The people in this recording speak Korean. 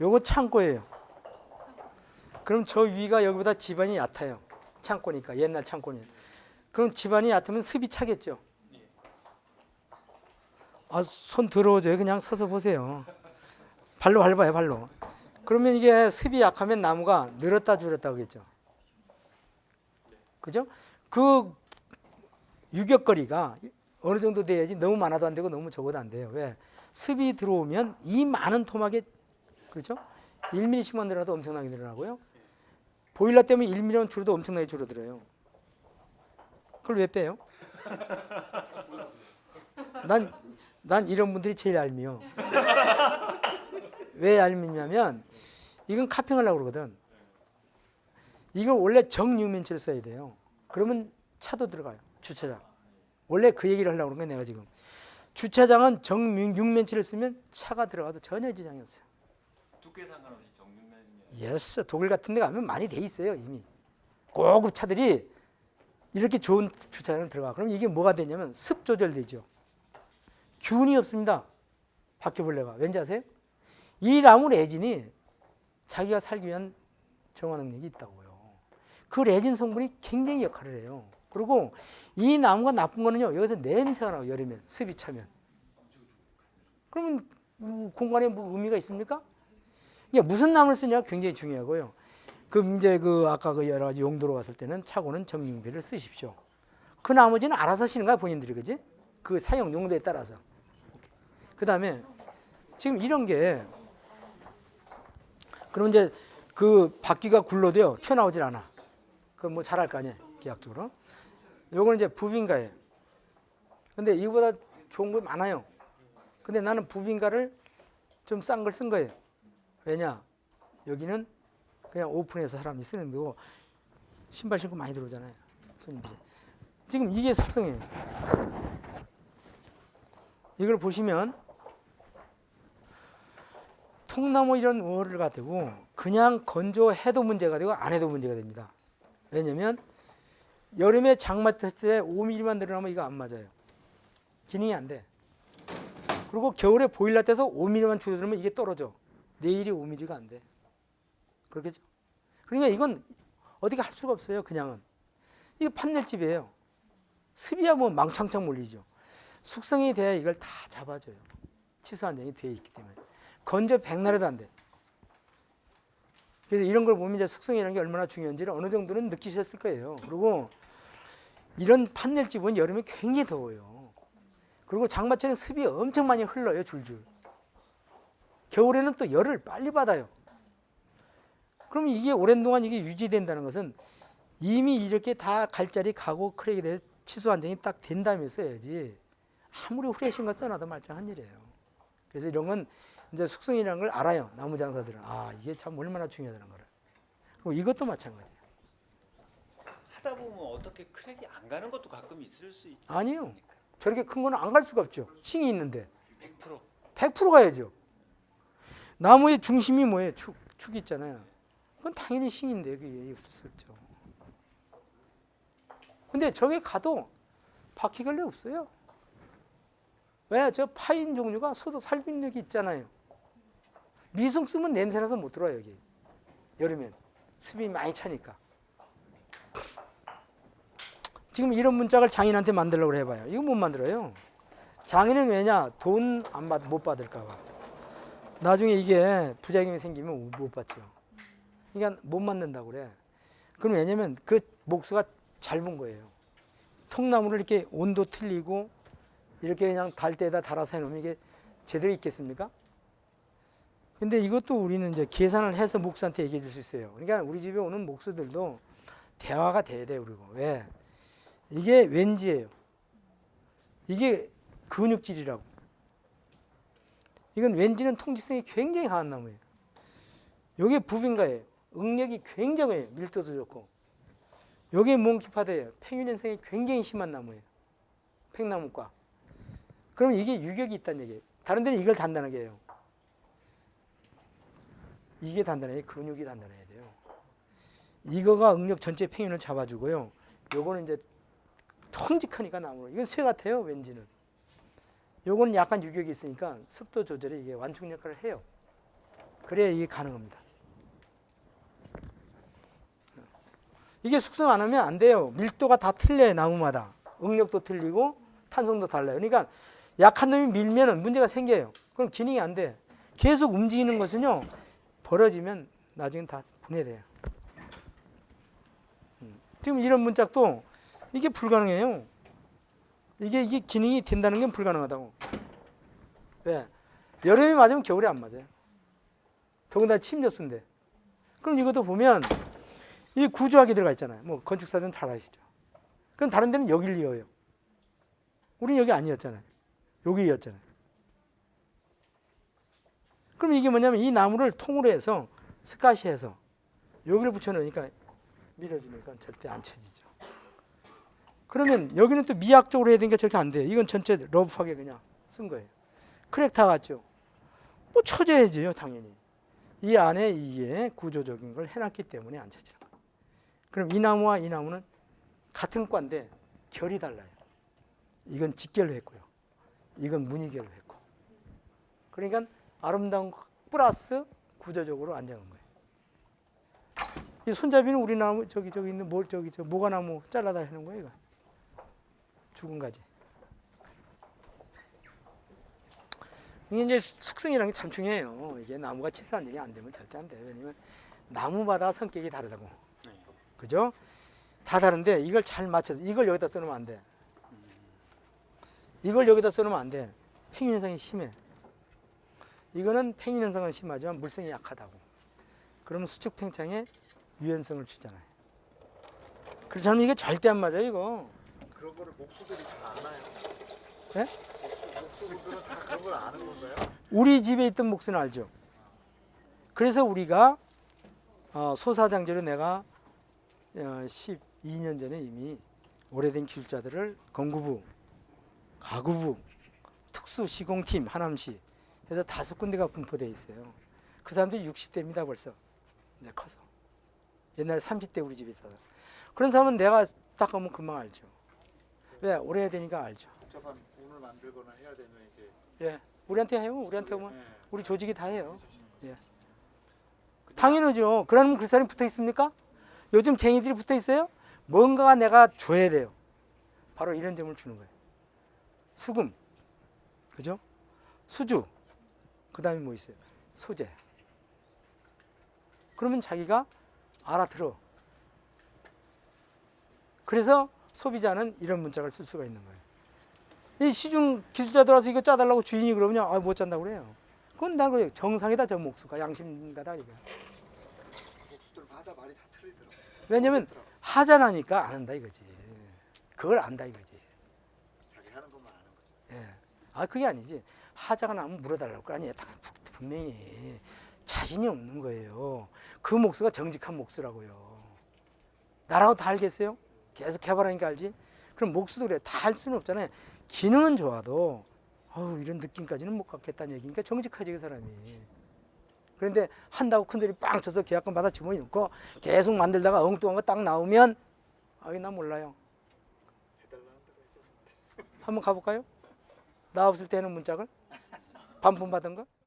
요거 창고예요. 그럼 저 위가 여기보다 집안이 얕아요. 창고니까 옛날 창고니. 그럼 집안이 얕으면 습이 차겠죠. 아, 손 더러워져요. 그냥 서서 보세요. 발로 밟아요, 발로. 그러면 이게 습이 약하면 나무가 늘었다 줄었다 하겠죠. 그죠? 그 유격거리가 어느 정도 돼야지 너무 많아도 안 되고 너무 적어도 안 돼요. 왜? 습이 들어오면 이 많은 토막에 그렇죠? 1mm씩만 늘어나도 엄청나게 늘어나고요. 보일러 때문에 1mm만 줄어도 엄청나게 줄어들어요. 그걸 왜 빼요? 난, 난 이런 분들이 제일 얄미워. 왜 얄밉냐면 이건 카핑하려고 그러거든. 이거 원래 정육면체를 써야 돼요. 그러면 차도 들어가요. 주차장. 원래 그 얘기를 하려고 그런 거야 내가 지금. 주차장은 정육면체를 쓰면 차가 들어가도 전혀 지장이 없어요. 두께 상관없이 정육면이면 예스. 독일 같은 데 가면 많이 돼 있어요 이미. 고급 차들이 이렇게 좋은 주차장을 들어가. 그럼 이게 뭐가 되냐면 습 조절되죠. 균이 없습니다. 바퀴벌레가. 왠지 아세요? 이 나무 레진이 자기가 살기 위한 정화 능력이 있다고요. 그 레진 성분이 굉장히 역할을 해요. 그리고 이 나무가 나쁜 거는요. 여기서 냄새가 나요. 여름에 습이 차면. 그러면 뭐 공간에 뭐 의미가 있습니까? 이게 무슨 나무를 쓰냐가 굉장히 중요하고요. 그 이제 그 아까 그 여러 가지 용도로 갔을 때는 차고는 정육비를 쓰십시오. 그 나머지는 알아서 하시는 거야 본인들이 그지? 그 사용 용도에 따라서. 그 다음에 지금 이런 게 그럼 이제 그 바퀴가 굴러도요 튀어나오질 않아. 그뭐 잘할 거 아니야 계약적으로. 요거는 이제 부빙가예요. 근데 이거보다 좋은 거 많아요. 근데 나는 부빙가를 좀 싼 걸 쓴 거예요. 왜냐? 여기는 그냥 오픈해서 사람이 쓰는 거고 신발 신고 많이 들어오잖아요. 손님들이. 지금 이게 속성이에요. 이걸 보시면 통나무 이런 월을 가지고 그냥 건조해도 문제가 되고 안 해도 문제가 됩니다. 왜냐면 여름에 장마 때 5mm만 늘어나면 이거 안 맞아요. 기능이 안 돼. 그리고 겨울에 보일러 떼서 5mm만 줄어들면 이게 떨어져. 내일이 5mm가 안 돼. 그렇겠죠? 그러니까 이건 어디가 할 수가 없어요. 그냥은. 이게 판넬집이에요. 습이야 뭐 망창창 몰리죠. 숙성이 돼야 이걸 다 잡아줘요. 치수 안정이 되어 있기 때문에. 건조 백날에도 안 돼. 그래서 이런 걸 보면 이제 숙성이라는 게 얼마나 중요한지를 어느 정도는 느끼셨을 거예요. 그리고 이런 판넬집은 여름에 굉장히 더워요. 그리고 장마철엔 습이 엄청 많이 흘러요, 줄줄. 겨울에는 또 열을 빨리 받아요. 그럼 이게 오랜 동안 이게 유지된다는 것은 이미 이렇게 다 갈자리 가고 크랙에 대해 치수 안정이 딱 된 다음에 써야지 아무리 거 써놔도 말짱한 일이에요. 그래서 이런 건 이제 숙성이라는 걸 알아요. 나무 장사들은 아 이게 참 얼마나 중요하다는 거를. 그리고 이것도 마찬가지예요. 하다 보면 어떻게 크랙이 안 가는 것도 가끔 있을 수 있지 아니요. 않습니까? 저렇게 큰 거는 안 갈 수가 없죠. 층이 있는데 100% 100% 가야죠. 나무의 중심이 뭐예요? 축, 축이 있잖아요. 그건 당연히 싱인데 그게 없을 수 없죠. 근데 저게 가도 바퀴 걸레 없어요. 왜? 저 파인 종류가 소도 살균력이 있잖아요. 미송 쓰면 냄새나서 못 들어와요 여기. 여름엔 습이 많이 차니까. 지금 이런 문짝을 장인한테 만들려고 해봐요. 이거 못 만들어요. 장인은 왜냐? 돈 안 받, 못 받을까 봐. 나중에 이게 부작용이 생기면 못 받죠. 그러니까 못 만든다고 그래. 그럼 왜냐면 그 목수가 짧은 거예요. 통나무를 이렇게 온도 틀리고 이렇게 그냥 달 때에다 달아서 해놓으면 이게 제대로 있겠습니까? 근데 이것도 우리는 이제 계산을 해서 목수한테 얘기해 줄 수 있어요. 그러니까 우리 집에 오는 목수들도 대화가 돼야 돼요, 그리고. 왜? 이게 왠지예요. 이게 근육질이라고. 이건 왠지는 통지성이 굉장히 강한 나무예요. 요게 부빙가예요. 응력이 굉장해요. 밀도도 좋고. 요게 몽키파드예요. 팽유년생이 굉장히 심한 나무예요. 팽나무과. 그럼 이게 유격이 있다는 얘기예요. 다른 데는 이걸 단단하게 해요. 이게 단단해요. 근육이 단단해야 돼요. 이거가 응력 전체 팽윤을 잡아주고요. 요거는 이제 통직하니까 나무로. 이건 쇠 같아요. 왠지는. 요거는 약간 유격이 있으니까 습도 조절에 이게 완충 역할을 해요. 그래야 이게 가능합니다. 이게 숙성 안 하면 안 돼요. 밀도가 다 틀려요, 나무마다. 응력도 틀리고 탄성도 달라요. 그러니까 약한 놈이 밀면은 문제가 생겨요. 그럼 기능이 안 돼. 계속 움직이는 것은요, 벌어지면 나중엔 다 분해돼요. 음. 지금 이런 문짝도 이게 불가능해요. 이게 이게 기능이 된다는 건 불가능하다고. 왜? 여름에 맞으면 겨울에 안 맞아요. 더군다나 침저수인데. 그럼 이것도 보면 이 구조하게 들어가 있잖아요. 뭐 건축사들은 잘 아시죠. 그럼 다른 데는 여길 이어요. 우린 여기 아니었잖아요. 여기였잖아요. 그럼 이게 뭐냐면 이 나무를 통으로 해서 스카시해서 여기를 붙여놓으니까 밀어주니까 절대 안 쳐지죠. 그러면 여기는 또 미학적으로 해야 되니까 저렇게 안 돼요. 이건 전체 러프하게 그냥 쓴 거예요. 크랙타 같죠? 뭐 쳐져야지요, 당연히. 이 안에 이게 구조적인 걸 해놨기 때문에 안 쳐지는 거예요. 그럼 이 나무와 이 나무는 같은 과인데 결이 달라요. 이건 직결로 했고요. 이건 무늬결로 했고. 그러니까 아름다운 거 플러스 구조적으로 안정한 거예요. 이 손잡이는 우리 나무 저기 저기 있는 뭘 저기 저 모가나무 잘라다 하는 거예요, 이거. 죽은 가지. 이게 이제 숙성이라는 게 참 중요해요. 이게 나무가 치수 안정이 안 되면 절대 안 돼요. 왜냐면 나무마다 성격이 다르다고. 네. 그죠? 다 다른데 이걸 잘 맞춰서 이걸 여기다 써놓으면 안 돼. 이걸 여기다 써놓으면 안 돼. 팽유 현상이 심해. 이거는 팽유 현상은 심하지만 물성이 약하다고. 그러면 수축 팽창에 유연성을 주잖아요. 그렇지 않으면 이게 절대 안 맞아요, 이거. 그런 거를 목수들이 다 아나요? 예? 목수, 목수분들은 다 그런 걸 아는 건가요? 우리 집에 있던 목수는 알죠. 그래서 우리가 어, 소사장제로 내가 어, 12년 전에 이미 오래된 기술자들을 건구부, 가구부, 특수 시공팀 하남시 해서 다섯 군데가 분포되어 있어요. 그 사람들이 60대입니다 벌써 이제 커서 옛날에 30대 우리 집에 있어서 그런 사람은 내가 딱 가면 금방 알죠. 왜 오래되니까 알죠. 복잡한 운을 만들거나 해야 되면 이제 예, 우리한테 해요. 우리한테 오면 예, 우리 조직이 다 해요. 거죠. 당연하죠. 그러면 그 사람이 붙어 있습니까? 요즘 쟁이들이 붙어 있어요? 뭔가 내가 줘야 돼요. 바로 이런 점을 주는 거예요. 수금, 그죠? 수주, 그 다음에 뭐 있어요? 소재. 그러면 자기가 알아들어. 그래서 소비자는 이런 문짝을 쓸 수가 있는 거예요. 이 시중 기술자들 와서 이거 짜달라고 주인이 그러면 아, 못 짠다고 그래요. 그건 나 그래요. 정상이다, 저 목수가. 양심가다, 이거. 목수들마다 말이 다 틀리더라고요. 왜냐면. 하자나니까 안 한다 이거지. 그걸 안다 이거지. 자기 하는 것만 아는 거죠. 예. 아 그게 아니지. 하자가 나면 물어달라고 거 아니에요. 분명히 자신이 없는 거예요. 그 목수가 정직한 목수라고요. 나라고 다 알겠어요? 계속 개발하니까 알지. 그럼 목수도 그래. 다 할 수는 없잖아요. 기능은 좋아도 어우, 이런 느낌까지는 못 갖겠다는 얘기니까 정직하지 그 사람이. 그런데 한다고 큰소리 빵 쳐서 계약금 받아 집어넣고 계속 만들다가 엉뚱한 거 딱 나오면 아 이 나 몰라요. 한번 가볼까요? 나 없을 때 하는 문짝을 반품 받은 거?